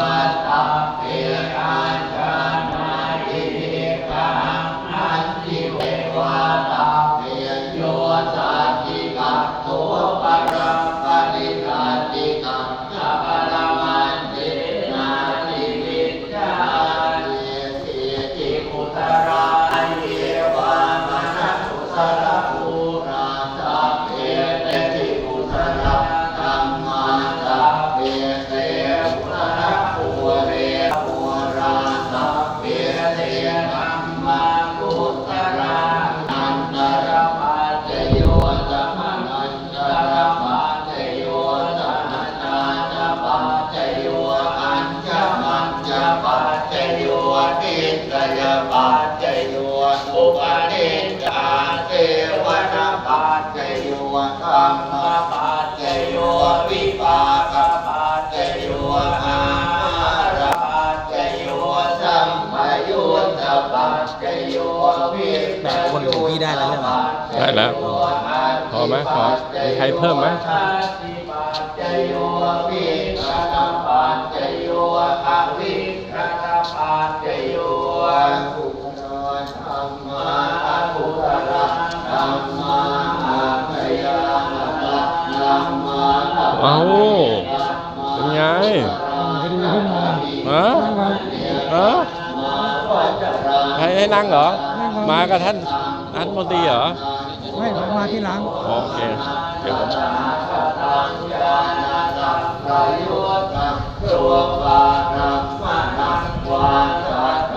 what the fear conjures. ทิสยปัจจโยอุปนิจจาเทวนาปัจจโยธรรมปัจจโยวิปากปัจจโยอาหารปัจจโยสัมปยุตตปัจจโยวิปคนของพี่ได้แล้วใช่ไหมได้แล้วพอไหมพอมีใครเพิ่มไหมปัจจโยวิคตปัจจโยอวิคตปัจจโย เอาเป็นไงฮะฮะให้ให้นั่งเหรอ มากับท่านท่านมนตรีเหรอ ไม่ผมมาที่หลัง โอเค เดี๋ยวผม